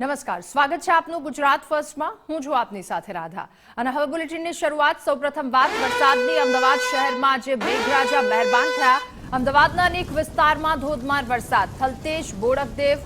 નમસ્કાર. સ્વાગત છે આપનું ગુજરાત ફર્સ્ટમાં. હું છું આપની સાથે રાધા. અને હવે બુલેટિનની શરૂઆત સૌપ્રથમ વાત, વરસાદની. અમદાવાદ શહેરમાં આજે મેઘરાજા મહેરબાન થયા. અમદાવાદના અનેક વિસ્તારમાં ધોધમાર વરસાદ. થલતેજ, બોડકદેવ,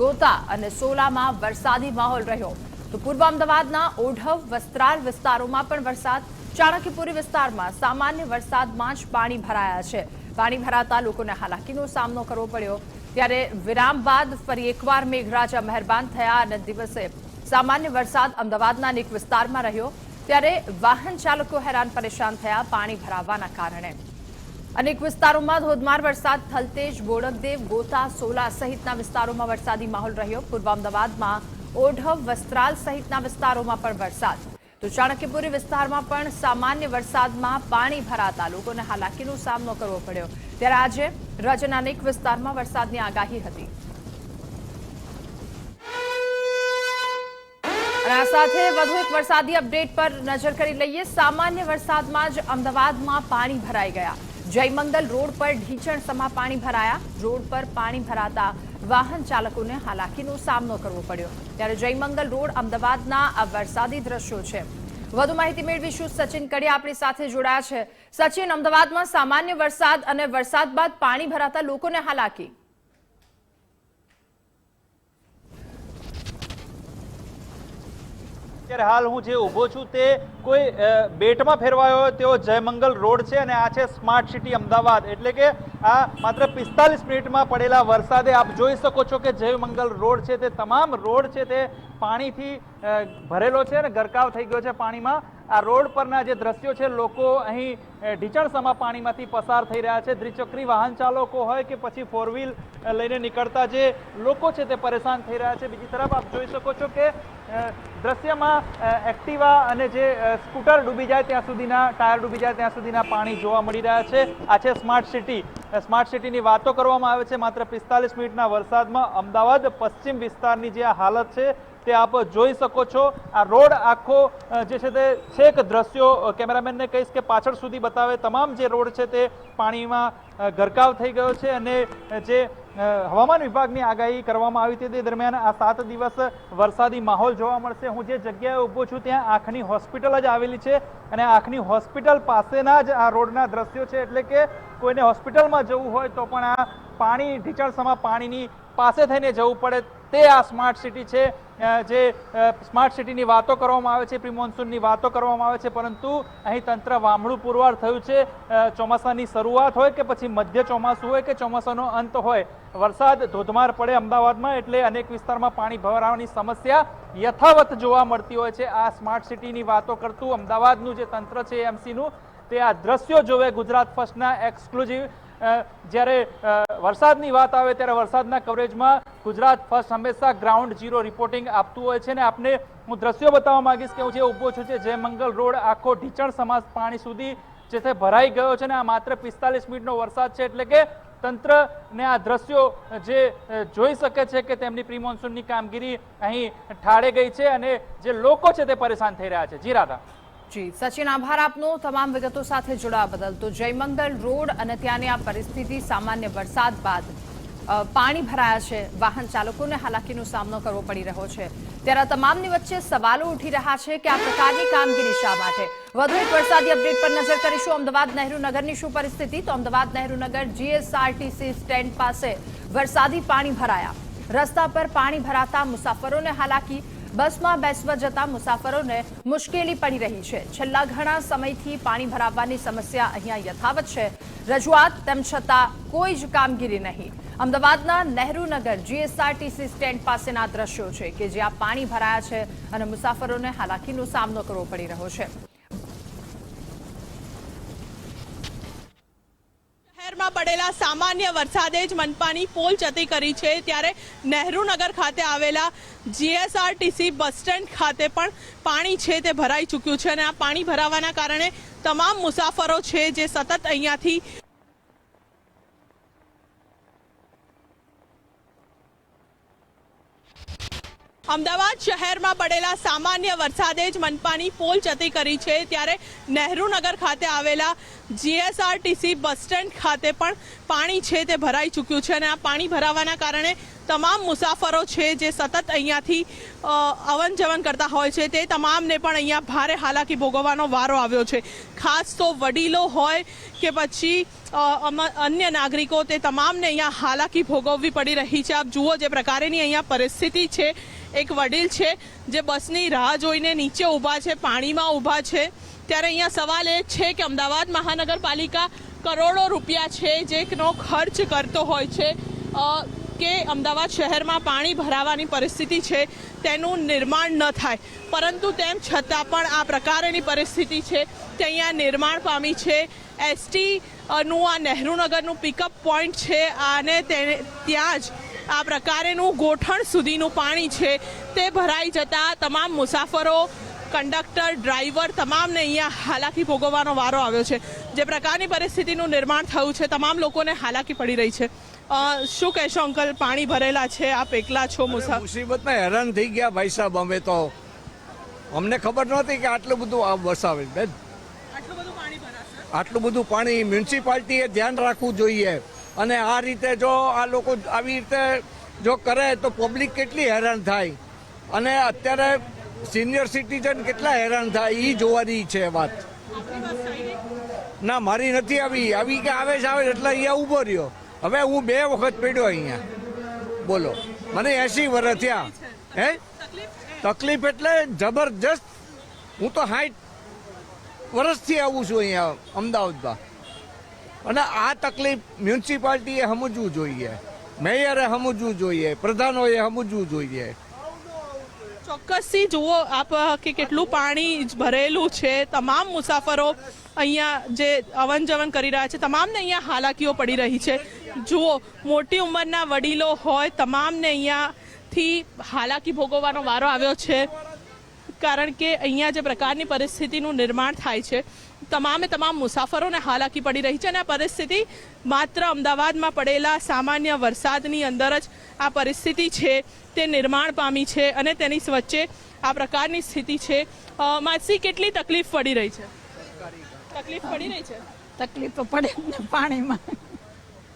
ગોતા અને સોલામાં વરસાદી માહોલ રહ્યો. તો પૂર્વ અમદાવાદના ઓઢવ વસ્ત્રાલ વિસ્તારોમાં પણ વરસાદ. ચાણક્યપુરી વિસ્તારમાં સામાન્ય વરસાદમાં જ પાણી ભરાયા છે. પાણી ભરાતા લોકોને હાલાકીનો સામનો કરવો પડ્યો. ત્યારે વિરામ બાદ ફરી એકવાર મેઘરાજા મહેરબાન થયા અને દિવસે સામાન્ય વરસાદ અમદાવાદના અનેક વિસ્તારમાં રહ્યો, ત્યારે વાહન ચાલકો હેરાન પરેશાન થયા પાણી ભરાવાના કારણે. અનેક વિસ્તારોમાં ધોધમાર વરસાદ, થલતેજ બોડકદેવ ગોતા, સોલા સહિતના વિસ્તારોમાં વરસાદી માહોલ રહ્યો. પૂર્વ અમદાવાદમાં ઓઢવ, વસ્ત્રાલ સહિતના વિસ્તારોમાં પણ વરસાદ. તો ચાણક્યપુરી વિસ્તારમાં પણ સામાન્ય વરસાદમાં પાણી ભરાતા લોકોને હાલાકીનો સામનો કરવો પડ્યો. ત્યારે આજે રાજ્યના અનેક વિસ્તારમાં વરસાદની આગાહી હતી. આ સાથે વધુ એક વરસાદી અપડેટ પર નજર કરી લઈએ. સામાન્ય વરસાદમાં જ અમદાવાદમાં પાણી ભરાઈ ગયા. જયમંગલ રોડ પર ઢીચણ સમા પાણી ભરાયા. રોડ પર પાણી ભરાતા વાહન ચાલકોને હાલાકીનો સામનો કરવો પડ્યો. ત્યારે જયમંગલ રોડ અમદાવાદના આ વરસાદી દ્રશ્યો છે. વધુ માહિતી મેળવીશું સચિન કડિયા આપણી સાથે જોડાયા છે. સચિન, અમદાવાદમાં સામાન્ય વરસાદ અને વરસાદ બાદ પાણી ભરાતા લોકોને હાલાકી? અત્યારે હાલ હું જે ઊભો છું તે કોઈ બેટમાં ફેરવાયો હોય તેવો જયમંગલ રોડ છે અને આ છે સ્માર્ટ સિટી અમદાવાદ. એટલે કે આ માત્ર પિસ્તાલીસ મિનિટમાં પડેલા વરસાદે આપ જોઈ શકો છો કે જયમંગલ રોડ છે તે તમામ રોડ છે તે પાણીથી ભરેલો છે અને ગરકાવ થઈ ગયો છે પાણીમાં. આ રોડ પરના જે દ્રશ્યો છે, લોકો અહીં ઢીચણસમા પાણીમાંથી પસાર થઈ રહ્યા છે. દ્વિચક્રી વાહન ચાલકો હોય કે પછી ફોર વ્હીલ લઈને નીકળતા જે લોકો છે તે પરેશાન થઈ રહ્યા છે. બીજી તરફ આપ જોઈ શકો છો કે દ્રશ્યમાં એક્ટિવા અને જે સ્કૂટર ડૂબી જાય ત્યાં સુધીના, ટાયર ડૂબી જાય ત્યાં સુધીના પાણી જોવા મળી રહ્યા છે. આ છે સ્માર્ટ સિટી. સ્માર્ટ સિટીની વાતો કરવામાં આવે છે. માત્ર પિસ્તાલીસ મિનિટના વરસાદમાં અમદાવાદ પશ્ચિમ વિસ્તારની જે હાલત છે તે આપ જોઈ શકો છો. આ રોડ આખો જે છે તે છેક દ્રશ્યો કેમેરામેનને કહીશ કે પાછળ સુધી બતાવે તમામ જે રોડ છે તે પાણીમાં ગરકાવ થઈ ગયો છે અને જે હવામાન વિભાગની આગાહી કરવામાં આવી હતી તે દરમિયાન આ સાત દિવસ વરસાદી માહોલ જોવા મળશે. હું જે જગ્યાએ ઊભો છું ત્યાં આંખની હોસ્પિટલ જ આવેલી છે અને આંખની હોસ્પિટલ પાસેના જ આ રોડના દ્રશ્યો છે. એટલે કે કોઈને હોસ્પિટલમાં જવું હોય તો પણ આ પાણી, ઢીચાણસમાં પાણીની પાસે થઈને જવું પડે તે આ સ્માર્ટ સિટી છે જે સ્માર્ટ સિટીની વાતો કરવામાં આવે છે પ્રી મોન્સૂનની વાતો કરવામાં આવે છે, પરંતુ અહીં તંત્ર વામણું પુરવાર થયું છે ચોમાસાની શરૂઆત હોય કે પછી મધ્ય ચોમાસું હોય કે ચોમાસાનો અંત હોય. વરસાદ ધોધમાર પડે અમદાવાદમાં એટલે અનેક વિસ્તારમાં પાણી ભરાવાની સમસ્યા યથાવત જોવા મળતી હોય છે. આ સ્માર્ટ સિટીની વાતો કરતું અમદાવાદનું જે તંત્ર છે, એમસીનું, તે આ દ્રશ્યો જોવે ગુજરાત ફર્સ્ટના એક્સક્લુઝિવ જ્યારે વરસાદની વાત આવે ત્યારે વરસાદના કવરેજમાં ગુજરાત ફર્સ્ટ હંમેશા ગ્રાઉન્ડ ઝીરો રિપોર્ટિંગ આપતું હોય છે ને આપને હું દ્રશ્યો બતાવવા માંગીશ કે હું જે ઊભો છું જે જયમંગલ રોડ, આખો ઢીચણ સમાજ પાણી સુધી જે છે ભરાઈ ગયો છે ને આ માત્ર પિસ્તાલીસ મિનિટનો વરસાદ છે એટલે કે તંત્ર ને આ દ્રશ્યો જે જોઈ શકે છે કે તેમની પ્રી મોન્સૂનની કામગીરી અહીં ઠાળે ગઈ છે અને જે લોકો છે તે પરેશાન થઈ રહ્યા છે. જી રાધા. જી, સચિન આભાર આપનો. તમામ વિગતો સાથે જોડાવા બદલ તો જયમંગલ રોડ અને ત્યાંની આ પરિસ્થિતિ, સામાન્ય વરસાદ બાદ પાણી ભરાયા છે. વાહન ચાલકોને હાલાકીનો સામનો કરવો પડી રહ્યો છે. ત્યારે તમામની વચ્ચે સવાલો ઉઠી રહ્યા છે કે આ પ્રકારની કામગીરી શા માટે? વધુ એક વરસાદી અપડેટ પર નજર કરીશું. અમદાવાદ નહેરુ નગરની શું પરિસ્થિતિ? તો અમદાવાદ નહેરુ નગર જીએસઆરટીસી સ્ટેન્ડ પાસે વરસાદી પાણી ભરાયા. રસ્તા પર પાણી ભરાતા મુસાફરોને હાલાકી બસમાં બેસવા જતા મુસાફરોને મુશ્કેલી પડી રહી છે. છેલ્લા ઘણા સમયથી પાણી ભરાવવાની સમસ્યા અહીંયા યથાવત છે. રજૂઆત તેમ છતાં કોઈ જ કામગીરી નહીં. અમદાવાદના નહેરુનગર જીએસઆરટીસી સ્ટેન્ડ પાસેના દ્રશ્યો છે કે જ્યાં પાણી ભરાયા છે અને મુસાફરોને હાલાકીનો સામનો કરવો પડી રહ્યો છે શહેરમાં પડેલા સામાન્ય વરસાદે જ મનપાની પોલ જતી કરી છે. ત્યારે નહેરુનગર ખાતે આવેલા જીએસઆરટીસી બસ સ્ટેન્ડ ખાતે પણ પાણી છે તે ભરાઈ ચૂક્યું છે અને આ પાણી ભરાવાના કારણે તમામ મુસાફરો છે જે સતત અહીંયાથી અમદાવાદ શહેરમાં પડેલા સામાન્ય વરસાદે જ મનપાની પોલ જતી કરી છે. ત્યારે નહેરુનગર ખાતે આવેલા જીએસઆરટીસી બસ સ્ટેન્ડ ખાતે પણ પાણી છે તે ભરાઈ ચૂક્યું છે અને આ પાણી ભરાવાના કારણે તમામ મુસાફરો છે જે સતત અહીંયાથી અવન જવન કરતા હોય છે તે તમામને પણ અહીંયા ભારે હાલાકી ભોગવવાનો વારો આવ્યો છે. ખાસ તો વડીલો હોય કે પછી અન્ય નાગરિકો તે તમામને અહીંયા હાલાકી ભોગવવી પડી રહી છે. આપ જુઓ જે પ્રકારેની અહીંયા પરિસ્થિતિ છે. એક વડીલ છે જે બસની રાહ જોઈને નીચે ઊભા છે, પાણીમાં ઊભા છે. ત્યારે અહીંયા સવાલ એ છે કે અમદાવાદ મહાનગરપાલિકા કરોડો રૂપિયા છે જેનો ખર્ચ કરતો હોય છે. કે અમદાવાદ શહેરમાં પાણી ભરાવાની પરિસ્થિતિ છે, તેનું નિર્માણ ન થાય. પરંતુ તેમ છતાં પણ આ પ્રકારની પરિસ્થિતિ છે, તે અહીંયા નિર્માણ પામી છે. એસટી નું આ નહેરુનગરનું પિકઅપ પોઈન્ટ છે અને તેને ત્યાં જ આ પ્રકારેનું ગોઠણ સુધીનું પાણી છે. તે ભરાઈ જતા તમામ મુસાફરો કંડક્ટર ડ્રાઈવર તમામને અહીંયા હાલાકી ભોગવવાનો વારો આવ્યો છે. જે પ્રકારની પરિસ્થિતિનું નિર્માણ થયું છે તમામ લોકોને હાલાકી પડી રહી છે. શું કહેશો અંકલ? પાણી ભરેલા છે આપ એકલા છો મુસાફર મુસીબતમાં હેરાન થઈ ગયા ભાઈ સાહેબ અમે તો. અમને ખબર નહોતી કે આટલું બધું આ વસાવે બેન આટલું બધું પાણી ભરાશે આટલું બધું પાણી મ્યુનિસિપાલિટીએ ધ્યાન રાખવું જોઈએ. અને આ રીતે જો આ લોકો આવી રીતે જો કરે તો પબ્લિક કેટલી હેરાન થાય. અને અત્યારે સિનિયર સિટીઝન કેટલા હેરાન થાય એ જોવાની છે વાત. ના મારી નથી આવી. આવી કે આવે છે આવે એટલે અહીંયા ઊભો રહ્યો. હવે હું બે વખત પડ્યો અહીંયા. બોલો. મને એસી વર્ષ થયા. હે? તકલીફ એટલે જબરજસ્ત. હું તો હાઈટ વર્ષથી આવું છું અહીંયા, અમદાવાદમાં. અને આ તકલીફ મ્યુનિસિપાલિટીએ સમજવું જોઈએ, મેયરે સમજવું જોઈએ, પ્રધાનોએ સમજવું જોઈએ. ચોક્કસથી જુઓ આપ કે કેટલું પાણી ભરેલું છે. તમામ મુસાફરો અહીંયા જે અવન જવન કરી રહ્યા છે, તમામને અહીંયા હાલાકીઓ પડી રહી છે. જુઓ, મોટી ઉંમરના વડીલો હોય, તમામને અહીંયાથી હાલાકી ભોગવવાનો વારો આવ્યો છે. કારણ કે અહીંયા જે પ્રકારની પરિસ્થિતિનું નિર્માણ થાય છે તમામે તમામ મુસાફરોને હાલાકી પડી રહી છે અને આ પરિસ્થિતિ માત્ર અમદાવાદમાં પડેલા સામાન્ય વરસાદની અંદર જ આ પરિસ્થિતિ છે તે નિર્માણ પામી છે અને તેની વચ્ચે આ પ્રકારની સ્થિતિ છે. માસી કેટલી તકલીફ પડી રહી છે? તકલીફ પડી રહી છે? તકલીફ તો પડે પાણીમાં.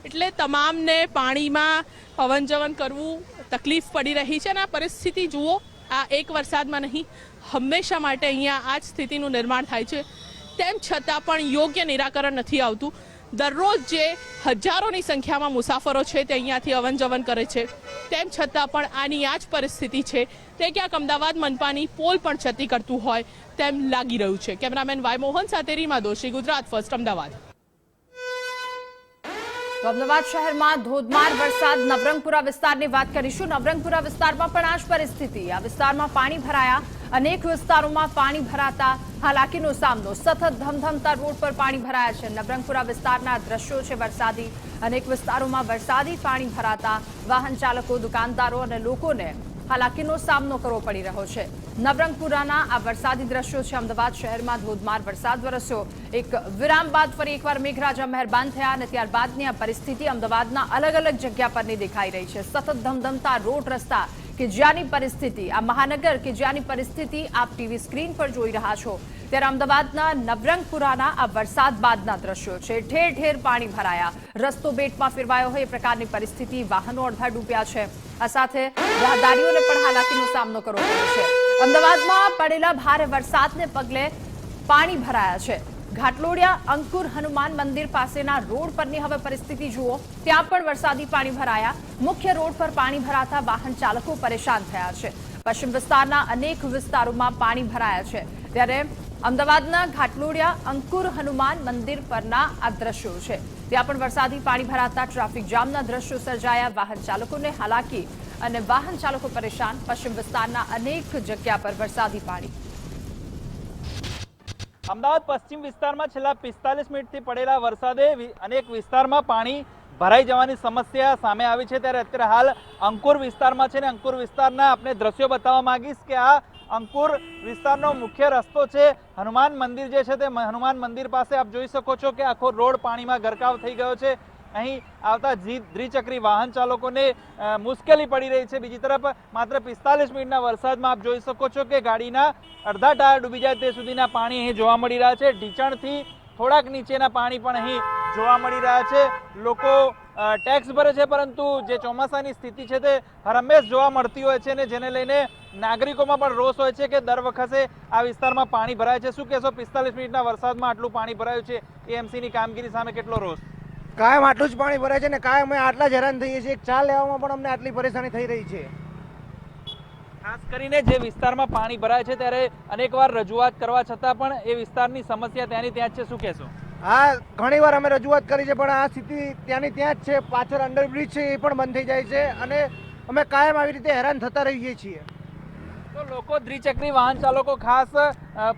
એટલે તમામને પાણીમાં અવન જવન કરવું તકલીફ પડી રહી છે અને આ પરિસ્થિતિ જુઓ આ એક વરસાદમાં નહીં હંમેશા માટે અહીંયા આ જ સ્થિતિનું નિર્માણ થાય છે. તેમ છતાં પણ યોગ્ય નિરાકરણ નથી આવતું. દરરોજ જે હજારોની સંખ્યામાં મુસાફરો છે તે અહીંયાથી અવન જવન કરે છે. તેમ છતાં પણ આની આ જ પરિસ્થિતિ છે. તે ક્યાંક અમદાવાદ મનપાની પોલ પણ ક્ષતિ કરતું હોય તેમ લાગી રહ્યું છે. કેમેરામેન વાય મોહન સાથે રીમા દોશી, ગુજરાત ફર્સ્ટ, અમદાવાદ. અમદાવાદ શહેરમાં ધોધમાર વરસાદ. નવરંગપુરા વિસ્તારની વાત કરીશું. નવરંગપુરા વિસ્તારમાં પણ આ જ પરિસ્થિતિ. આ વિસ્તારમાં પાણી ભરાયા અનેક વિસ્તારોમાં પાણી ભરાતા હાલાકીનો સામનો. સતત ધમધમતા રોડ પર પાણી ભરાયા છે. નબરંગપુરા વિસ્તારના દ્રશ્યો છે વરસાદી. અનેક વિસ્તારોમાં વરસાદી પાણી ભરાતા વાહન ચાલકો, દુકાનદારો અને લોકોને હાલાકીનો સામનો કરવો પડી રહ્યો છે. નવરંગપુરાના આ વરસાદી દ્રશ્યો છે. અમદાવાદ શહેરમાં ધોધમાર વરસાદ વરસ્યો. એક વિરામ બાદ ફરી એકવાર મેઘરાજા મહેરબાન થયા અને ત્યારબાદની આ પરિસ્થિતિ અમદાવાદના અલગ અલગ જગ્યા પરની દેખાઈ રહી છે. સતત ધમધમતા રોડ રસ્તા કે જ્યાંની પરિસ્થિતિ, આ મહાનગર કે જ્યાંની પરિસ્થિતિ આપ ટીવી સ્ક્રીન પર જોઈ રહ્યા છો. ત્યારે અમદાવાદના નવરંગપુરાના આ વરસાદ બાદના દ્રશ્યો છે. ઠેર ઠેર પાણી ભરાયા. રસ્તો બેટમાં ફેરવાયો હોય એ પ્રકારની પરિસ્થિતિ વાહનો અડધા ડૂબ્યા છે. આ સાથે રાહદારીઓને પણ હાલાકીનો સામનો કરવો પડ્યો છે. અમદાવાદમાં પડેલા ભારે વરસાદને પગલે પાણી ભરાયા છે. ઘાટલોડિયા અંકુર હનુમાન મંદિર પાસેના રોડ પરની હવે પરિસ્થિતિ જુઓ. ત્યાં પણ વરસાદી પાણી ભરાયા. મુખ્ય રોડ પર પાણી ભરાતા વાહન ચાલકો પરેશાન થયા છે. પશ્ચિમ વિસ્તારના અનેક વિસ્તારોમાં પાણી ભરાયા છે. ત્યારે અમદાવાદના ઘાટલોડિયા અંકુર હનુમાન મંદિર પરના આ દ્રશ્યો છે. ત્યાં પણ વરસાદી પાણી ભરાતા ટ્રાફિક જામના દ્રશ્યો સર્જાયા. વાહન ચાલકોને હાલાકી અને વાહન ચાલકો પરેશાન. પશ્ચિમ વિસ્તારના અનેક જગ્યા પર વરસાદી પાણી. અમદાવાદ પશ્ચિમ વિસ્તારમાં છેલ્લા પિસ્તાલીસ મિનિટથી પડેલા વરસાદે અનેક વિસ્તારમાં પાણી ભરાઈ જવાની સમસ્યા સામે આવી છે. ત્યારે અત્યારે હાલ અંકુર વિસ્તારમાં છે ને અંકુર વિસ્તારના આપણે દ્રશ્યો બતાવવા માંગીશ કે આ અંકુર વિસ્તારનો મુખ્ય રસ્તો છે. હનુમાન મંદિર જે છે તે હનુમાન મંદિર પાસે આપ જોઈ શકો છો કે આખો રોડ પાણીમાં ગરકાવ થઈ ગયો છે. અહીં આવતા જી દ્વિચક્રી વાહન ચાલકોને મુશ્કેલી પડી રહી છે. બીજી તરફ, માત્ર પિસ્તાલીસ મિનિટના વરસાદમાં આપ જોઈ શકો છો કે ગાડીના અડધા ટાયર ડૂબી જાય તે સુધીના પાણી અહીં જોવા મળી રહ્યા છે. ઢીચણથી થોડાક નીચેના પાણી પણ અહીં જોવા મળી રહ્યા છે. લોકો ટેક્સ ભરે છે, પરંતુ જે ચોમાસાની સ્થિતિ છે તે હરમેશ જોવા મળતી હોય છે અને જેને લઈને નાગરિકોમાં પણ રોષ હોય છે કે દર વખતે આ વિસ્તારમાં પાણી ભરાય છે. શું કહેશો? પિસ્તાલીસ મિનિટના વરસાદમાં આટલું પાણી ભરાયું છે? એએમસીની કામગીરી સામે કેટલો રોષ? કાયમ આટલું જ પાણી ભરાય છે ને કાયમ અમે આટલા જ હેરાન થઈએ છીએ. ચા લેવામાં પણ અમને આટલી પરેશાની થઈ રહી છે. ખાસ કરીને જે વિસ્તારમાં પાણી ભરાય છે ત્યારે અનેકવાર રજૂઆત કરવા છતાં પણ એ વિસ્તારની સમસ્યા ત્યાંની ત્યાં જ છે. શું કહેશો? હા ઘણી વાર અમે રજૂઆત કરી છે પણ આ સ્થિતિ ત્યાંની ત્યાં જ છે. પાછળ અંડરબ્રિજ છે એ પણ બંધ થઈ જાય છે અને અમે કાયમ આવી રીતે હેરાન થતા રહીએ છીએ. તો લોકો દ્વિચક્રી વાહન ચાલકો ખાસ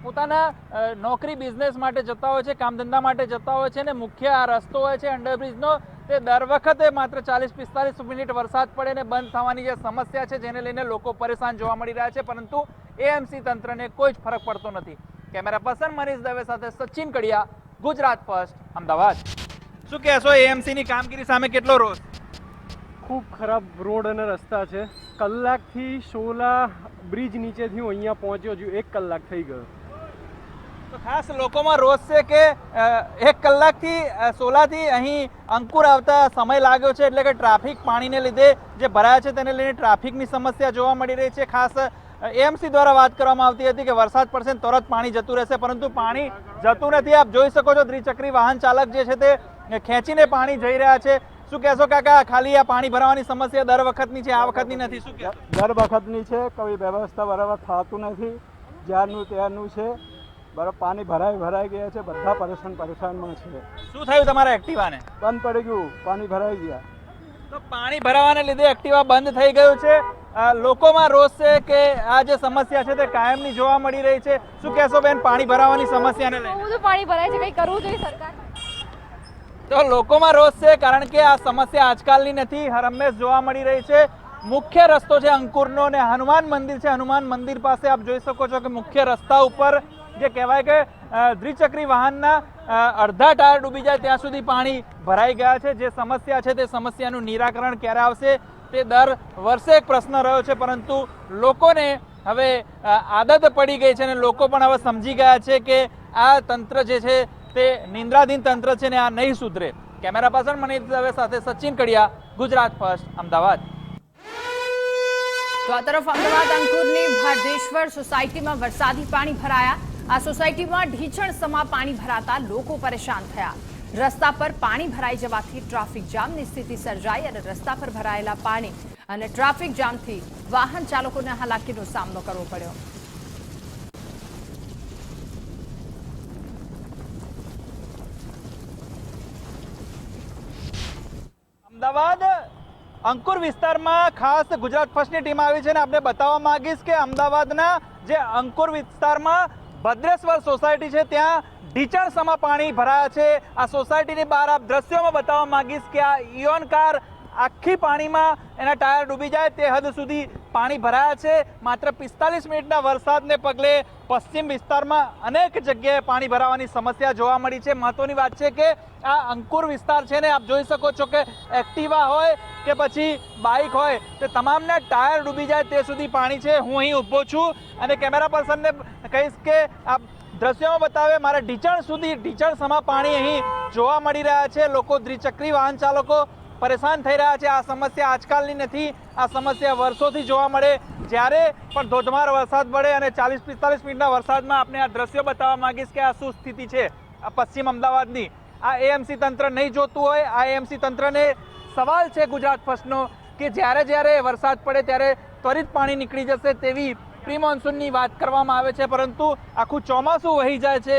પોતાના નોકરી બિઝનેસ માટે જતા હોય છે કામ ધંધા માટે જતા હોય છે અને મુખ્ય આ રસ્તો હોય છે અંડરબ્રિજનો તે દર વખતે માત્ર ચાલીસ પિસ્તાલીસ મિનિટ વરસાદ પડે ને બંધ થવાની જે સમસ્યા છે જેને લઈને લોકો પરેશાન જોવા મળી રહ્યા છે પરંતુ એએમસી તંત્રને કોઈ જ ફરક પડતો નથી. કેમેરા પર્સન મનીષ દવે સાથે સચિન કડિયા ગુજરાત ફર્સ્ટ અમદાવાદ. શું કહેશો એએમસીની કામગીરી સામે કેટલો રોષ? ખૂબ ખરાબ રોડ અને રસ્તા છે. કલાકથી સોલા બ્રિજ નીચેથી હું અહીંયા પહોંચ્યો છું. એક કલાક થઈ ગયો. તો ખાસ લોકોમાં રોષ છે કે એક કલાકથી સોલાથી અહીં અંકુર આવતા સમય લાગ્યો છે એટલે કે ટ્રાફિક પાણીને લીધે જે ભરાયા છે તેને લઈને ટ્રાફિકની સમસ્યા જોવા મળી રહી છે. ખાસ એએમસી દ્વારા વાત કરવામાં આવતી હતી કે વરસાદ પડશે તરત પાણી જતું રહેશે, પરંતુ પાણી જતું નથી. આપ જોઈ શકો છો દ્વિચક્રી વાહન ચાલક જે છે તે ખેંચીને પાણી જઈ રહ્યા છે. શું કહેશો કાકા? ખાલી આ પાણી ભરાવાની સમસ્યા દર વખતની છે આ વખતની નથી શું દર વખતની છે કોઈ વ્યવસ્થા બરાબર થતું નથી જ્યારનું ત્યારનું છે. બરાબર પાણી ભરાઈ ભરાઈ ગયા છે બધા પરેશાન પરેશાનમાં છે. શું થયું તમારા એક્ટિવાને? બંધ પડી ગયું પાણી ભરાઈ ગયા. તો પાણી ભરાવાને લીધે એક્ટિવા બંધ થઈ ગયું છે. લોકોમાં રોષ છે કે આ જે સમસ્યા છે તે કાયમની જોવા મળી રહી છે. શું કહેશો બેન પાણી ભરાવાની સમસ્યાને લઈને? પાણી ભરાય છે કંઈ કરવું જોઈએ સરકાર તો લોકોમાં રોષ છે કારણ કે આ સમસ્યા આજકાલની નથી. હરમેશ જોવા મળી રહી છે. મુખ્ય રસ્તો છે અંકુરનો ને હનુમાન મંદિર છે. હનુમાન મંદિર પાસે આપ જોઈ શકો છો કે મુખ્ય રસ્તા ઉપર જે કહેવાય કે દ્વિચક્રી વાહનના અડધા ટાયર ડૂબી જાય ત્યાં સુધી પાણી ભરાઈ ગયા છે. જે સમસ્યા છે તે સમસ્યાનું નિરાકરણ ક્યારે આવશે તે દર વર્ષે એક પ્રશ્ન રહ્યો છે. પરંતુ લોકોને હવે આદત પડી ગઈ છે અને લોકો પણ હવે સમજી ગયા છે કે આ તંત્ર જે છે તે નિંદ્રાધીન તંત્ર છે ને આ નહીં સુધરે. કેમેરા પર્સન મનીષ દવે સાથે સચિન કડિયા, ગુજરાત ફર્સ્ટ, અમદાવાદ. તો આ તરફ અમદાવાદ અંકુરની ભારદેશ્વર સોસાયટીમાં વરસાદી પાણી ભરાયા. આ સોસાયટીમાં ઢીચણ સમા પાણી ભરાતા લોકો પરેશાન થયા. રસ્તા પર પાણી ભરાઈ જવાથી ટ્રાફિક જામની સ્થિતિ સર્જાઈ અને રસ્તા પર ભરાયેલા પાણી અને ટ્રાફિક જામથી વાહન ચાલકોને હાલાકીનો સામનો કરવો પડ્યો. અમદાવાદ. અંકુર વિસ્તારમાં ખાસ ગુજરાત ફર્સ્ટની ટીમ આવી છે અને આપણે બતાવવા માંગીશ કે અમદાવાદના જે અંકુર વિસ્તારમાં ભદ્રેશ્વર સોસાયટી છે, ત્યાં ઢીચણ સમા પાણી ભરાયા છે. આ સોસાયટીની બહાર આપ દ્રશ્યોમાં બતાવવા માંગીશ કે આ ઇયોન કાર આખી પાણીમાં એના ટાયર ડૂબી જાય તે હદ સુધી પાણી ભરાયા છે. માત્ર પિસ્તાલીસ મિનિટના વરસાદને પગલે પશ્ચિમ વિસ્તારમાં અનેક જગ્યાએ પાણી ભરાવાની સમસ્યા જોવા મળી છે. મહત્વની વાત છે કે આ અંકુર વિસ્તાર છે ને આપ જોઈ શકો છો કે એક્ટિવા હોય કે પછી બાઇક હોય, તે તમામના ટાયર ડૂબી જાય તે સુધી પાણી છે, હું અહીં ઊભો છું અને કેમેરા પર્સનને કહીશ કે આ દ્રશ્યોમાં બતાવે, મારે ઢીચણ સુધી ઢીચણ સમા પાણી અહીં જોવા મળી રહ્યા છે, લોકો દ્વિચક્રી વાહન ચાલકો પરેશાન થઈ રહ્યા છે, આ સમસ્યા આજકાલની નથી, આ સમસ્યા વર્ષોથી જોવા મળે, જ્યારે પણ ધોધમાર વરસાદ પડે અને ચાલીસ પિસ્તાલીસ મિનિટના વરસાદમાં આપણે આ દ્રશ્યો બતાવવા માંગીશ કે આ શું સ્થિતિ છે, આ પશ્ચિમ અમદાવાદની. આ એએમસી તંત્ર નહીં જોતું હોય. આ એએમસી તંત્રને સવાલ છે ગુજરાત ફર્સ્ટનો કે જ્યારે જ્યારે વરસાદ પડે ત્યારે ત્વરિત પાણી નીકળી જશે તેવી પ્રી મોન્સૂનની વાત કરવામાં આવે છે. પરંતુ આખું ચોમાસું વહી જાય છે,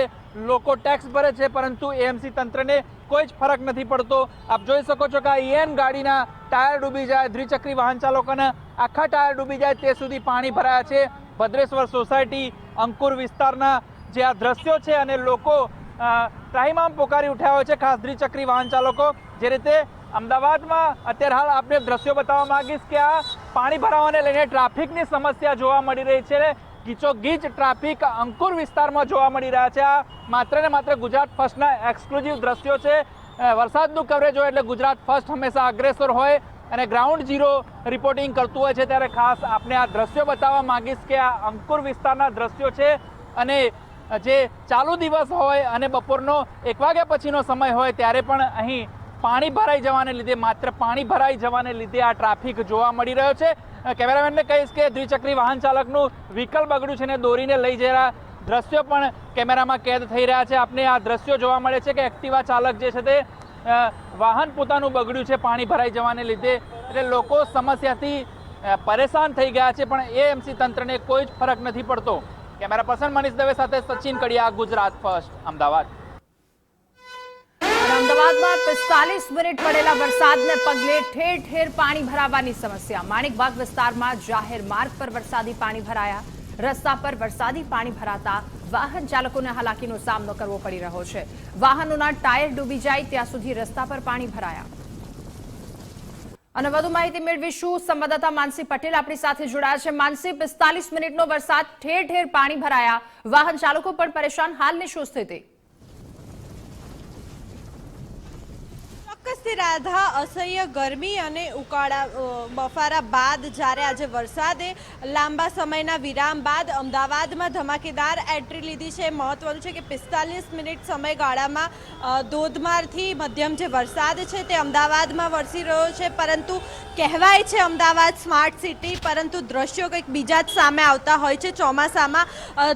લોકો ટેક્સ ભરે છે, પરંતુ એએમસી તંત્રને કોઈ જ ફરક નથી પડતો. આપ જોઈ શકો છો કે આ ઈએન ગાડીના ટાયર ડૂબી જાય, દ્વિચક્રી વાહન ચાલકોના આખા ટાયર ડૂબી જાય, તે સુધી પાણી ભરાયા છે. ભદ્રેશ્વર સોસાયટી અંકુર વિસ્તારના જે આ દ્રશ્યો છે અને લોકો ત્રાહિમામ પોકારી ઉઠ્યા હોય છે ખાસ દ્વિચક્રી વાહન ચાલકો. જે રીતે અમદાવાદમાં અત્યારે હાલ આપણે દ્રશ્યો બતાવવા માંગીશ કે આ પાણી ભરાવાને લઈને ટ્રાફિકની સમસ્યા જોવા મળી રહી છે ગીચોગીચ ટ્રાફિક અંકુર વિસ્તારમાં જોવા મળી રહ્યા છે. આ માત્ર ને માત્ર ગુજરાત ફર્સ્ટના એક્સક્લુઝિવ દ્રશ્યો છે. વરસાદનું કવરેજ હોય એટલે ગુજરાત ફર્સ્ટ હંમેશા અગ્રેસર હોય અને ગ્રાઉન્ડ ઝીરો રિપોર્ટિંગ કરતું હોય છે. ત્યારે ખાસ આપણે આ દ્રશ્યો બતાવવા માંગીશ કે આ અંકુર વિસ્તારના દ્રશ્યો છે અને જે ચાલુ દિવસ હોય અને બપોરનો એક વાગ્યા પછીનો સમય હોય ત્યારે પણ અહીં પાણી ભરાઈ જવાને લીધે, માત્ર પાણી ભરાઈ જવાને લીધે આ ટ્રાફિક જોવા મળી રહ્યો છે. કેમેરામેનને કહીશ કે દ્વિચક્રી વાહન ચાલકનું વ્હીકલ બગડ્યું છે ને દોરીને લઈ જઈ દ્રશ્યો પણ કેમેરામાં કેદ થઈ રહ્યા છે. આપને આ દ્રશ્યો જોવા મળે છે કે એક્ટિવા ચાલક જે છે તે વાહન પોતાનું બગડ્યું છે પાણી ભરાઈ જવાને લીધે. એટલે લોકો સમસ્યાથી પરેશાન થઈ ગયા છે, પણ એએમસી તંત્રને કોઈ જ ફરક નથી પડતો. કેમેરા પર્સન મનીષ દવે સાથે સચિન કડિયા, ગુજરાત ફર્સ્ટ, અમદાવાદ. અમદાવાદમાં પિસ્તાલીસ મિનિટ પડેલા વરસાદને પગલે ઠેર ઠેર પાણી ભરાવાની સમસ્યા. માણિકબાગ વિસ્તારમાં જાહેર માર્ગ પર વરસાદી પાણી ભરાયા. રસ્તા પર વરસાદી પાણી ભરાતા વાહન ચાલકોને હાલાકીનો સામનો કરવો પડી રહ્યો છે. વાહનોના ટાયર ડૂબી જાય ત્યાં સુધી રસ્તા પર પાણી ભરાયા. અને વધુ માહિતી મેળવીશું સંવાદદાતા માનસી પટેલ આપણી સાથે જોડાયા છે. માનસી, પિસ્તાલીસ મિનિટનો વરસાદ, ઠેર ઠેર પાણી ભરાયા. વાહન ચાલકો પણ પરેશાન. હાલની શું સ્થિતિ? ચોક્કસથી રાધા, અસહ્ય, ગરમી અને ઉકાળા બફારા બાદ જ્યારે આજે વરસાદે લાંબા સમયના વિરામ બાદ અમદાવાદમાં ધમાકેદાર એન્ટ્રી લીધી છે. મહત્વનું છે કે પિસ્તાલીસ મિનિટ સમયગાળામાં ધોધમારથી મધ્યમ જે વરસાદ છે તે અમદાવાદમાં વરસી રહ્યો છે. પરંતુ કહેવાય છે અમદાવાદ સ્માર્ટ સિટી, પરંતુ દ્રશ્યો કંઈક બીજા જ સામે આવતા હોય છે. ચોમાસામાં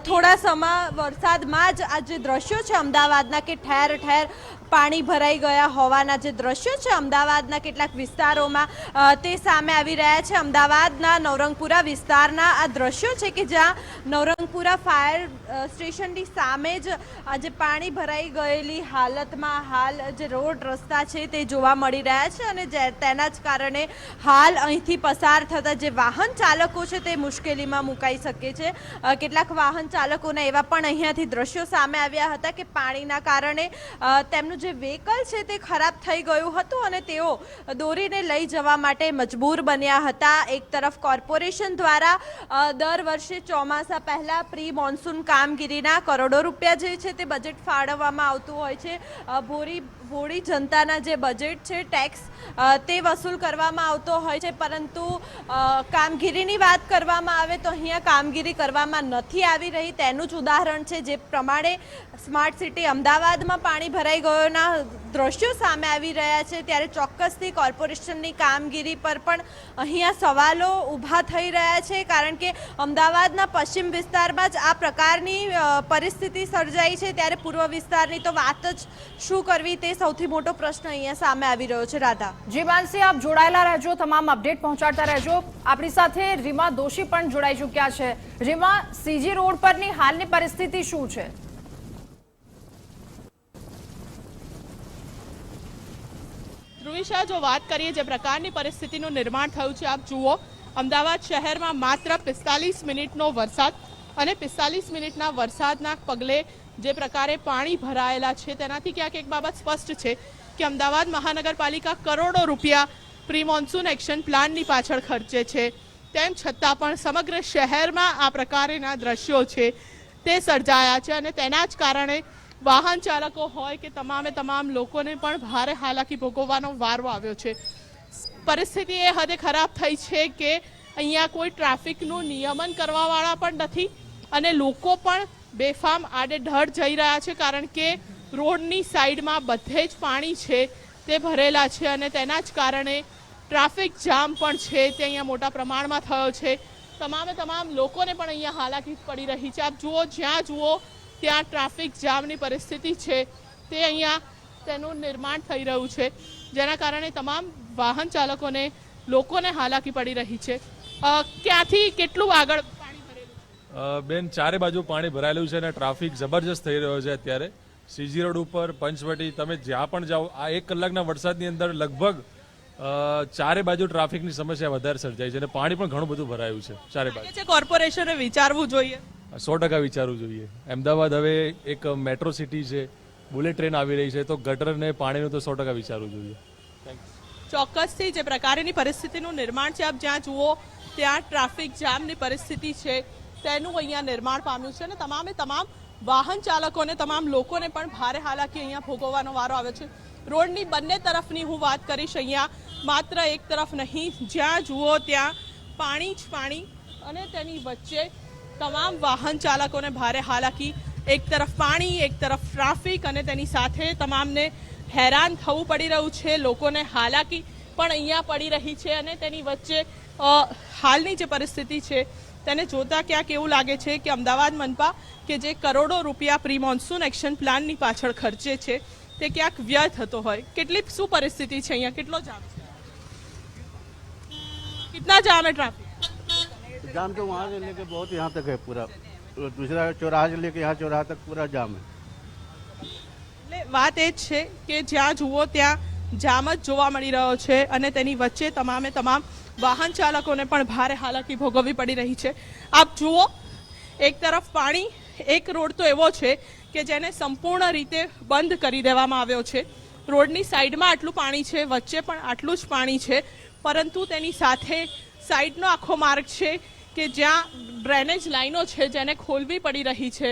થોડા સમય વરસાદમાં જ આ જે દ્રશ્યો છે અમદાવાદના કે ઠેર ઠેર પાણી ભરાઈ ગયા હોવાના જે દ્રશ્યો છે અમદાવાદના કેટલાક વિસ્તારોમાં તે સામે આવી રહ્યા છે. અમદાવાદના નવરંગપુરા વિસ્તારના આ દ્રશ્યો છે કે જ્યાં નવરંગપુરા ફાયર સ્ટેશનની સામે જ આજે પાણી ભરાઈ ગયેલી હાલતમાં હાલ જે રોડ રસ્તા છે તે જોવા મળી રહ્યા છે અને તેના જ કારણે હાલ અહીંથી પસાર થતા જે વાહન ચાલકો છે તે મુશ્કેલીમાં મુકાઈ શકે છે. કેટલાક વાહન ચાલકોના એવા પણ અહીંયાથી દ્રશ્યો સામે આવ્યા હતા કે પાણીના કારણે અ, જે વ્હીકલ છે તે ખરાબ થઈ ગયું હતું અને તેઓ દોરીને લઈ જવા માટે મજબૂર બન્યા હતા. એક તરફ કોર્પોરેશન દ્વારા દર વર્ષે ચોમાસા પહેલાં પ્રી મોન્સૂન કામગીરીના કરોડો રૂપિયા જે છે તે બજેટ ફાળવવામાં આવતું હોય છે. ભોરી ભોળી જનતાના જે બજેટ છે ટેક્સ તે વસૂલ કરવામાં આવતો હોય છે. પરંતુ કામગીરીની વાત કરવામાં આવે તો અહીંયા કામગીરી કરવામાં નથી આવી રહી. તેનું જ ઉદાહરણ છે, જે પ્રમાણે સ્માર્ટ સિટી અમદાવાદમાં પાણી ભરાઈ ગયોના દ્રશ્યો સામે આવી રહ્યા છે ત્યારે ચોક્કસથી કોર્પોરેશનની કામગીરી પર પણ અહીંયા સવાલો ઊભા થઈ રહ્યા છે કારણ કે અમદાવાદના પશ્ચિમ વિસ્તારમાં જ આ પ્રકારની પરિસ્થિતિ સર્જાઈ છે ત્યારે પૂર્વ વિસ્તારની તો વાત જ શું કરવી તે સૌથી મોટો પ્રશ્ન અહીંયા સામે આવી રહ્યો છે. રાધા. જી માનસી, આપ જોડાયેલા રહેજો, તમામ અપડેટ પહોંચાડતા રહેજો. આપણી સાથે રીમા દોશી પણ જોડાઈ ચૂક્યા છે. રીમા, સીજી રોડ પરની હાલની પરિસ્થિતિ શું છે? ધ્રુવિશા જો વાત કરીએ, જે પ્રકારની પરિસ્થિતિનું નિર્માણ થયું છે, આપ જુઓ, અમદાવાદ શહેરમાં માત્ર પિસ્તાલીસ મિનિટનો વરસાદ અને પિસ્તાલીસ મિનિટના વરસાદના પગલે જે પ્રકારે પાણી ભરાયેલા છે, તેનાથી ક્યાંક એક બાબત સ્પષ્ટ છે કે અમદાવાદ મહાનગરપાલિકા કરોડો રૂપિયા પ્રી મોન્સૂન એક્શન પ્લાનની પાછળ ખર્ચે છે. તેમ છતાં પણ સમગ્ર શહેરમાં આ પ્રકારના દ્રશ્યો છે, તે સર્જાયા છે અને તેના જ કારણે વાહન ચાલકો હોય કે તમામે તમામ લોકોને પણ ભારે હાલાકી ભોગવવાનો વારો આવ્યો છે. પરિસ્થિતિ એ હદે ખરાબ થઈ છે કે અહીંયા કોઈ ટ્રાફિકનું નિયમન કરવાવાળા પણ નથી અને લોકો પણ બેફામ આડેઢળ જઈ રહ્યા છે કારણ કે રોડની સાઈડમાં બધે જ પાણી છે, તે ભરેલા છે અને તેના જ કારણે ટ્રાફિક જામ પણ છે, તે અહીંયા મોટા પ્રમાણમાં થયો છે. તમામે તમામ લોકોને પણ અહીંયા હાલાકી પડી રહી છે. આપ જુઓ, જ્યાં જુઓ ત્યાં ટ્રાફિક જામની પરિસ્થિતિ છે તે અહીંયા તેનું નિર્માણ થઈ રહ્યું છે. જેના કારણે તમામ વાહન ચાલકોને લોકોને હાલાકી પડી રહી છે. ક્યાંથી કેટલું આગળ પાણી ભરેલું છે? અ, બેન ચારે બાજુ પાણી ભરાયેલું છે અને ટ્રાફિક જબરજસ્ત થઈ રહ્યો છે અત્યારે. સીજી રોડ ઉપર પંચવટી તમે જ્યાં પણ જાઓ આ એક કલાકના વરસાદની અંદર લગભગ અ, ચારે બાજુ ટ્રાફિકની સમસ્યા વધારે સર્જાઈ છે અને પાણી પણ ઘણું બધું ભરાયું છે ચારે બાજુ. છે કોર્પોરેશને વિચારવું જોઈએ? સો ટકા વિચારવું જોઈએ. અમદાવાદ હવે એક મેટ્રો સિટી છે બુલેટ ટ્રેન આવી રહી છે તો ગટરને પાણીનું તો સો ટકા વિચારવું જોઈએ. ચોક્કસથી જે પ્રકારની પરિસ્થિતિનું નિર્માણ છે આપ જ્યાં જુઓ ત્યાં ટ્રાફિક જામની પરિસ્થિતિ છે તેનું અહીંયા નિર્માણ પામ્યું છે અને તમામે તમામ વાહન ચાલકોને તમામ લોકોને પણ ભારે હાલાકી અહીંયા ભોગવવાનો વારો આવે છે. રોડની બંને તરફની હું વાત કરીશ અહીંયા માત્ર એક તરફ નહીં જ્યાં જુઓ ત્યાં પાણી જ પાણી અને તેની વચ્ચે તમામ વાહન ચાલકોને ભારે હાલાકી. એક તરફ પાણી, એક તરફ ટ્રાફિક અને તેની સાથે તમામને હેરાન થવું પડી રહ્યું છે, લોકોને હાલાકી પણ અહીંયા પડી રહી છે અને તેની વચ્ચે હાલની જે પરિસ્થિતિ છે, તેને જોતા ક્યાંક એવું લાગે છે કે અમદાવાદ મનપા કે જે કરોડો રૂપિયા પ્રી મોન્સૂન એક્શન પ્લાનની પાછળ ખર્ચે છે, તે ક્યાંક વ્યય થતો હોય. કેટલી શું પરિસ્થિતિ છે અહીંયા? કેટલો જામ છે? કેટલા જામ ટ્રાફિક? ट्रैफिक जाम तो वहाँ से लेके बहुत यहाँ तक है पूरा दूसरा चौराहा से लेके यहाँ चौराहा तक पूरा जाम है એટલે વાત એ જ છે કે જ્યાં જુઓ ત્યાં જામ જ જોવા મળી રહ્યો છે અને તેની વચ્ચે તમામે તમામ વાહન ચાલકોને પણ ભારે હાલાકી ભોગવવી પડી રહી છે આપ જુઓ એક તરફ પાણી એક રોડ તો એવો છે કે જેને સંપૂર્ણ રીતે બંધ કરી દેવામાં આવ્યો છે રોડની સાઈડમાં આટલું પાણી છે વચ્ચે પણ આટલું જ પાણી છે પરંતુ તેની સાથે સાઈડનો આખો માર્ગ છે કે જ્યાં ડ્રેનેજ લાઈનો છે જેને ખોલવી પડી રહી છે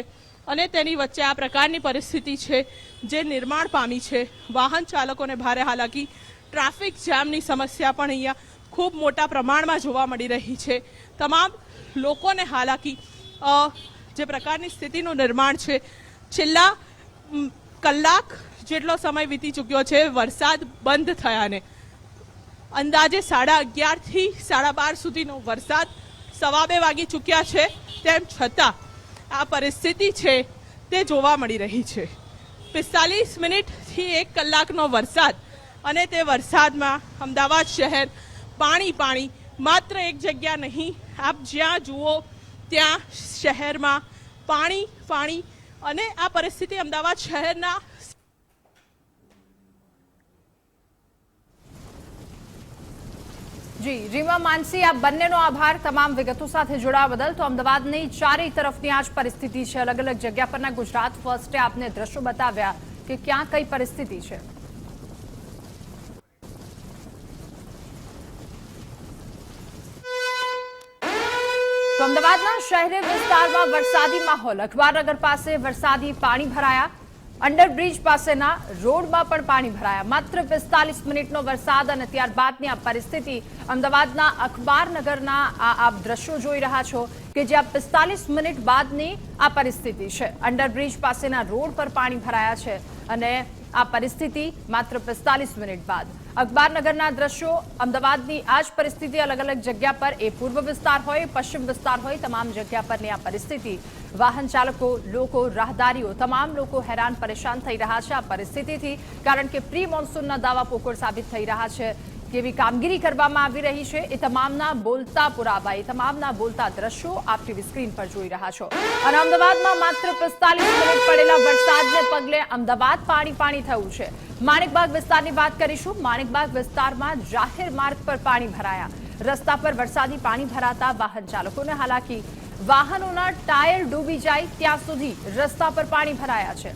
અને તેની વચ્ચે આ પ્રકારની પરિસ્થિતિ છે જે નિર્માણ પામી છે. વાહન ચાલકોને ભારે હાલાકી, ટ્રાફિક જામની સમસ્યા પણ અહીંયા ખૂબ મોટા પ્રમાણમાં જોવા મળી રહી છે. તમામ લોકોને હાલાકી જે પ્રકારની સ્થિતિનું નિર્માણ છે. છેલ્લા કલાક જેટલો સમય વીતી ચૂક્યો છે વરસાદ બંધ થયાને. અંદાજે સાડા અગિયારથી સાડા બાર સુધીનો વરસાદ સવા બે વાગી ચૂક્યા છે, તેમ છતાં આ પરિસ્થિતિ છે તે જોવા મળી રહી છે. પિસ્તાલીસ મિનિટથી એક કલાકનો વરસાદ અને તે વરસાદમાં અમદાવાદ શહેર પાણી પાણી માત્ર એક જગ્યા નહીં, આપ જ્યાં જુઓ ત્યાં શહેરમાં પાણી પાણી અને આ પરિસ્થિતિ અમદાવાદ શહેરના જી રીમા માનસી આ બંનેનો આભાર. તમામ વિગતો સાથે જોડાવા બદલ તો અમદાવાદની ચારેય તરફની આ પરિસ્થિતિ છે. અલગ અલગ જગ્યા પરના ગુજરાત ફર્સ્ટે આપને દ્રશ્યો બતાવ્યા કે ક્યાં કઈ પરિસ્થિતિ છે. અમદાવાદના શહેરી વિસ્તારમાં વરસાદી માહોલ. અખબારનગર પાસે વરસાદી પાણી ભરાયા. અંડરબ્રિજ પાસેના રોડમાં પણ પાણી ભરાયા. માત્ર પિસ્તાલીસ મિનિટનો વરસાદ અને ત્યારબાદની આ પરિસ્થિતિ અમદાવાદના અખબારનગરના આ આપ દ્રશ્યો જોઈ રહ્યા છો કે જ્યાં પિસ્તાલીસ મિનિટ બાદની આ પરિસ્થિતિ છે. અંડરબ્રિજ પાસેના રોડ પર પાણી ભરાયા છે અને આ પરિસ્થિતિ માત્ર પિસ્તાલીસ મિનિટ બાદ. અખબારનગરના દ્રશ્યો, અમદાવાદની આ જ પરિસ્થિતિ અલગ અલગ જગ્યા પર, એ પૂર્વ વિસ્તાર હોય, પશ્ચિમ વિસ્તાર હોય, તમામ જગ્યા પરની આ પરિસ્થિતિ. વાહન ચાલકો, લોકો, રાહદારીઓ, તમામ લોકો હેરાન પરેશાન થઈ રહ્યા છે આ પરિસ્થિતિથી, કારણ કે પ્રી મોન્સૂનના દાવા પોકળ સાબિત થઈ રહ્યા છે. કેવી કામગીરી કરવામાં આવી રહી છે, એ તમામના બોલતા પુરાવા, એ તમામના બોલતા દ્રશ્યો આપ ટીવી સ્ક્રીન પર જોઈ રહ્યા છો. અને અમદાવાદમાં માત્ર પિસ્તાલીસ મિનિટ પડેલા વરસાદને પગલે અમદાવાદ પાણી પાણી થયું છે. માણિકબાગ વિસ્તારની વાત કરીશું. માણેકબાગ વિસ્તારમાં જાહેર માર્ગ પર પાણી ભરાયા. રસ્તા પર વરસાદી પાણી ભરાતા વાહન ચાલકોને હાલાકી. વાહનોના ટાયર ડૂબી જાય ત્યાં સુધી રસ્તા પર પાણી ભરાયા છે.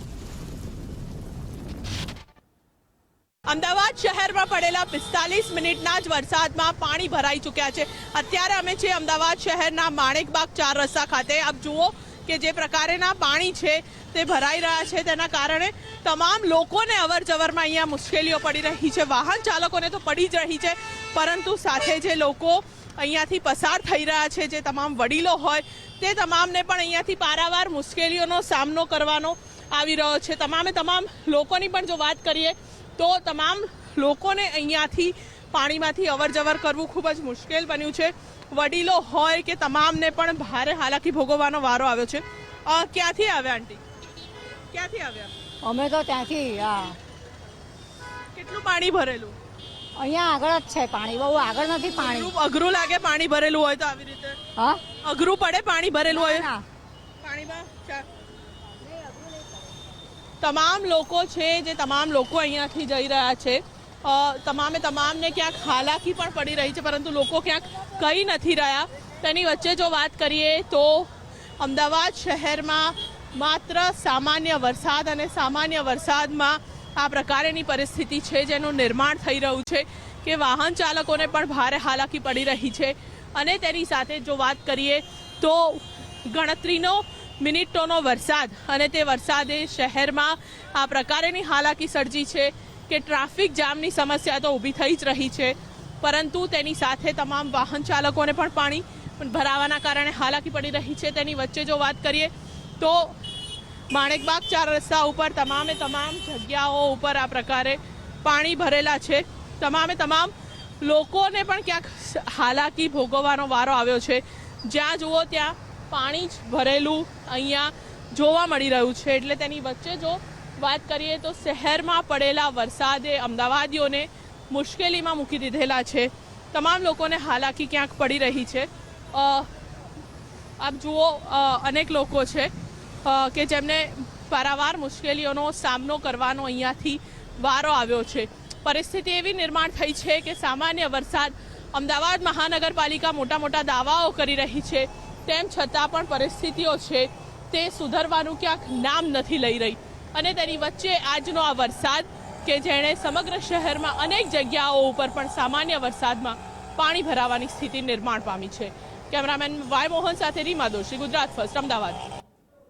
અમદાવાદ શહેરમાં પડેલા પિસ્તાલીસ મિનિટના જ વરસાદમાં પાણી ભરાઈ ચૂક્યા છે. અત્યારે અમે છીએ અમદાવાદ શહેરના માણેકબાગ ચાર રસ્તા ખાતે. આપ જુઓ કે જે પ્રકારેના પાણી છે તે ભરાઈ રહ્યા છે તેના કારણે તમામ લોકોને અવર જવરમાં અહીંયા મુશ્કેલીઓ પડી રહી છે. વાહન ચાલકોને તો પડી જ રહી છે, પરંતુ સાથે જે લોકો અહીંયાથી પસાર થઈ રહ્યા છે, જે તમામ વડીલો હોય, તે તમામને પણ અહીંયાથી પારાવાર મુશ્કેલીઓનો સામનો કરવાનો આવી રહ્યો છે. તમામે તમામ લોકોની પણ જો વાત કરીએ, તો તમામ લોકોને અહીંયાથી પાણીમાંથી અવર જવર કરવું ખૂબ જ મુશ્કેલ બન્યું છે. વડીલો હોય કે તમામને પણ ભારે હાલાકી ભોગવવાનો વારો આવ્યો છે. ક્યાંથી આવ્યા આંટી? ક્યાંથી આવ્યા? અમે તો ત્યાંથી હા. કેટલું પાણી ભરેલું? અહીંયા આગળ જ છે પાણી બહુ આગળ નથી પાણી. અઘરું- લાગે પાણી ભરેલું હોય તો આવી રીતે. હા? અઘરું પડે પાણી ભરેલું હોય? પાણીમાં? તમામ લોકો છે જે તમામ લોકો અહીંયાથી જઈ રહ્યા છે. તમામે તમામને ક્યાંક હાલાકી પણ પડી રહી છે, પરંતુ લોકો ક્યાંક કહી નથી રહ્યા. તેની વચ્ચે જો વાત કરીએ તો અમદાવાદ શહેરમાં માત્ર સામાન્ય વરસાદ અને સામાન્ય વરસાદમાં આ પ્રકારેની પરિસ્થિતિ છે, જેનું નિર્માણ થઈ રહ્યું છે કે વાહન ચાલકોને પણ ભારે હાલાકી પડી રહી છે. અને તેની સાથે જો વાત કરીએ તો ગણતરીનો મિનિટોનો વરસાદ અને તે વરસાદે શહેરમાં આ પ્રકારેની હાલાકી સર્જી છે. કે ટ્રાફિક જામની સમસ્યા તો ઊભી થઈ જ રહી છે. પરંતુ તેની સાથે તમામ વાહન ચાલકોને પણ પાણી ભરાવાના કારણે હાલાકી પડી રહી છે. તેની વચ્ચે જો વાત કરીએ તો માણેકબાગ ચાર રસ્તા ઉપર તમામે તમામ જગ્યાઓ ઉપર આ પ્રકારે પાણી ભરેલા છે. તમામે તમામ લોકોને પણ ક્યાંક હાલાકી ભોગવવાનો વારો આવ્યો છે. જ્યાં જુઓ ત્યાં પાણી જ ભરેલું અહીંયા જોવા મળી રહ્યું છે. એટલે તેની વચ્ચે જો વાત કરીએ તો શહેરમાં પડેલા વરસાદે અમદાવાદીઓને મુશ્કેલીમાં મૂકી દીધેલા છે. તમામ લોકોને હાલાકી ક્યાંક પડી રહી છે. આપ જુઓ અનેક લોકો છે કે જેમને પારાવાર મુશ્કેલીઓનો સામનો કરવાનો અહીંયાથી વારો આવ્યો છે. પરિસ્થિતિ એવી નિર્માણ થઈ છે કે સામાન્ય વરસાદ અમદાવાદ મહાનગરપાલિકા મોટા મોટા દાવાઓ કરી રહી છે. તેમ છતાં પણ પરિસ્થિતિઓ છે તે સુધરવાનું ક્યાંક નામ નથી લઈ રહી. અને તેની વચ્ચે આજનો આ વરસાદ કે જેણે સમગ્ર શહેરમાં અનેક જગ્યાઓ ઉપર પણ સામાન્ય વરસાદમાં પાણી ભરાવાની સ્થિતિ નિર્માણ પામી છે. કેમેરામેન વાય મોહન સાથે રીમા દોશી, ગુજરાત ફર્સ્ટ, અમદાવાદ.